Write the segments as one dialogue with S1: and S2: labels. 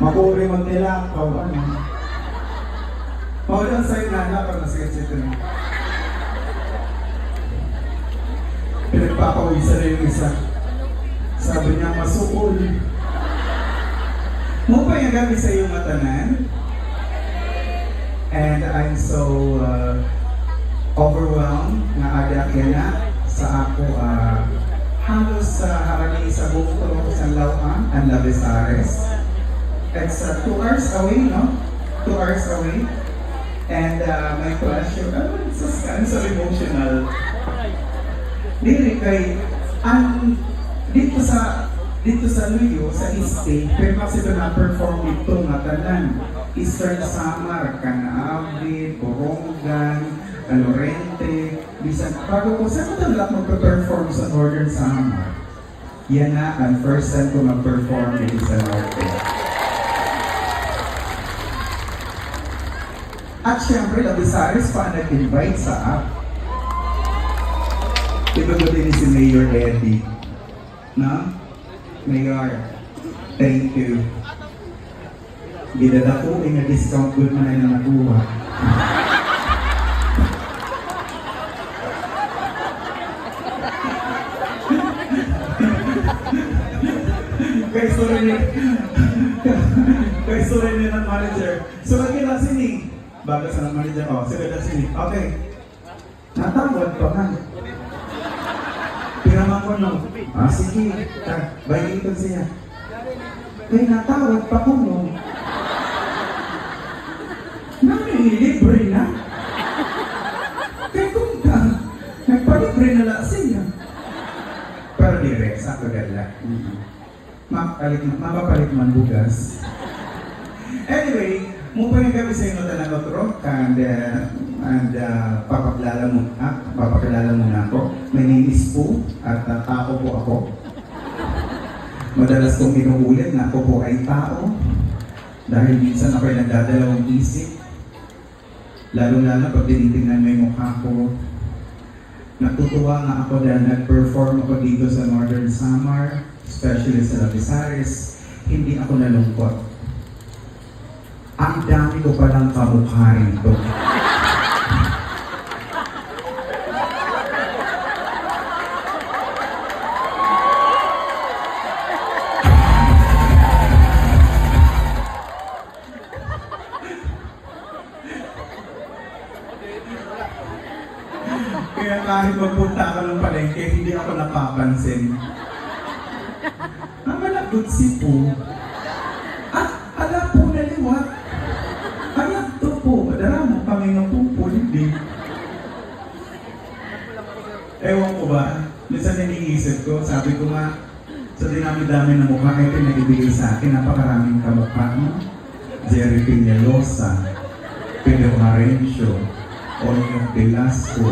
S1: Makuri man nila, kawan. Maulang sa'yo na na, para nasigat na. Pinagpapawisan na yung isa. Sabi niya, masukol. Mo pa yung gabi sa iyong matanan? And I'm so uh, overwhelmed na ada na sa ako uh, halos sa harani sa bukto sa Lauan and Labesares. It's uh, two hours away, no? Two hours away. And uh, my pleasure, ano, it's just kind of emotional. Dili kay, ang, dito sa, dito sa Luyo, sa East pero kasi doon na-perform ito nga tanan. Eastern Samar, Canaabi, Borongan, Calorente, bisan, bago ko, ko talaga magpe-perform sa Northern Samar? Yan na, ang first time ko mag-perform sa Northern. At syempre, Labisares pa nag-invite sa app. Ito ko din si Mayor Eddie. Na? Mayor, thank you. Ginada ko, eh, na-discount good na na nakuha. Kay sorry ni Kay sorry ni ng manager. So lagi na sini. Bago sa ng manager. Oh, sige na sini. Okay. Natawad pa man. Pinaman ko no. Ah, sige. Bayin ko siya. Kaya natawad pa ko no. Namilibre na. Kaya kung ka, nagpalibre na lang siya. Pero dire, sa kagala. Mm-hmm. Mapapalit, mapapalit man bugas. Anyway, mupay kami sa inyo talaga tro and uh, and uh, papakilala mo ah, papakilala mo na ako. My name is Poo at uh, tao po ako. Madalas kong inuulit na ako po ay tao dahil minsan ako'y nagdadalawang isip. Lalo-lalo pag tinitingnan mo yung mukha ko, Natutuwa nga ako dahil nag-perform ako dito sa Northern Samar, especially sa Lapisares. Hindi ako nalungkot. Ang dami ko palang kamukha rito. Kaya kahit magpunta ako ng palengke, hindi ako napapansin. Ang malabot si Po. At ala po na liwat. Alam to po, madara mo kami ng pupo, hindi. Ewan ko ba, minsan iniisip ko, sabi ko nga, sa dinami-dami ng mukha, ito yung nagbibigay sa akin, napakaraming kamukha mo. Jerry Peñalosa, Pedro Marencio, Onyong Velasco,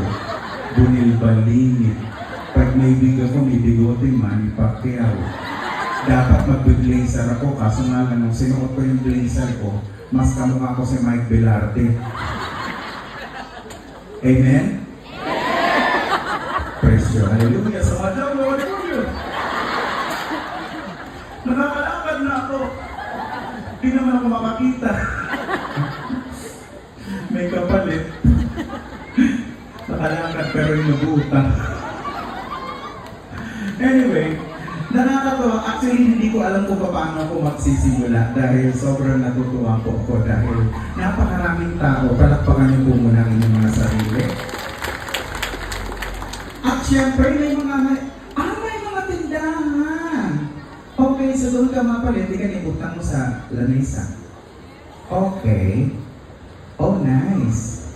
S1: Bunil Balingit. Pag may bigo ko, may bigote, Manny Pacquiao. Dapat mag-blazer ako, kaso nga lang, nung sinuot ko yung blazer ko, mas kamukha ko si Mike Belarte. Amen? Praise God. Hallelujah. Sa madam, hallelujah. Nakakalakad na ako. Hindi naman ako makakita. May kapalit. Nakalakad pero inubutan. Anyway, nakakatawa. Actually, hindi ko alam kung paano ako magsisimula dahil sobrang natutuwa po ako dahil napakaraming tao. Palakpakan niyo po muna ang inyong mga sarili. At syempre, may mga, ah, may mga tindahan. Okay, so doon ka mapalit, ka nibutang mo sa lanisa. Okay. Oh, nice.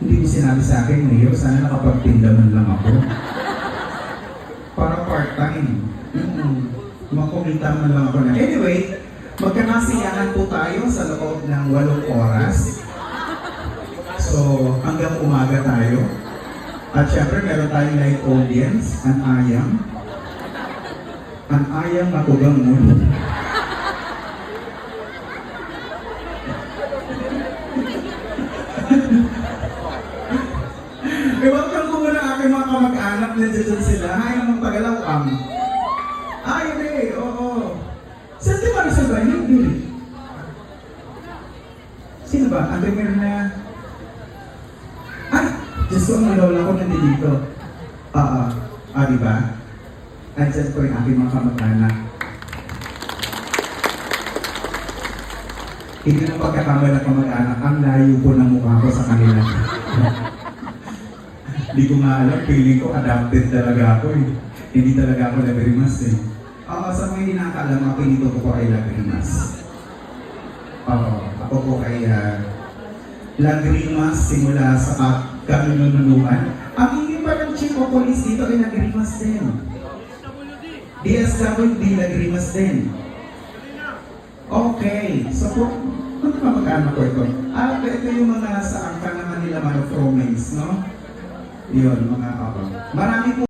S1: Hindi mo sinabi sa akin, Mayor, sana nakapagtinda man lang ako. Para part-time. Man lang ako na. Anyway, magkanasiyahan po tayo sa loob ng walong oras. So, hanggang umaga tayo. At syempre, meron tayong live audience, ang ayam. Ang ayam na kugang mo. I-welcome ko muna ang aking mga kamag-anak na dyan sila. Hi, namang tagalawang. Ay, hindi, oo. Saan di Marisol ba? Hindi. Sino ba? Ate Mirna? Ay! Diyos ko, ang lola ko nandito. Oo. Ah, di ba? Andyan po yung aking mga kamag-anak. Hindi mo pagkakama ng kamag-anak, ang layo po ng mukha ko sa kanila. Hindi ko nga alam, feeling ko adapted talaga ako eh. Hindi talaga ako lagrimas eh. Oo, sa mga hindi nakakaalam, ako po ko ay lagrimas. Oo, ako po ay uh, lagrimas simula sa uh, kanununuan. Ang hindi pa ng chief of police dito ay lagrimas din. DSWD lagrimas din. Okay, so po, ano pa magkano ko ito? Ah, ito yung mga sa angka naman nila mga Fromens, no? Yun, mga kapag. Marami po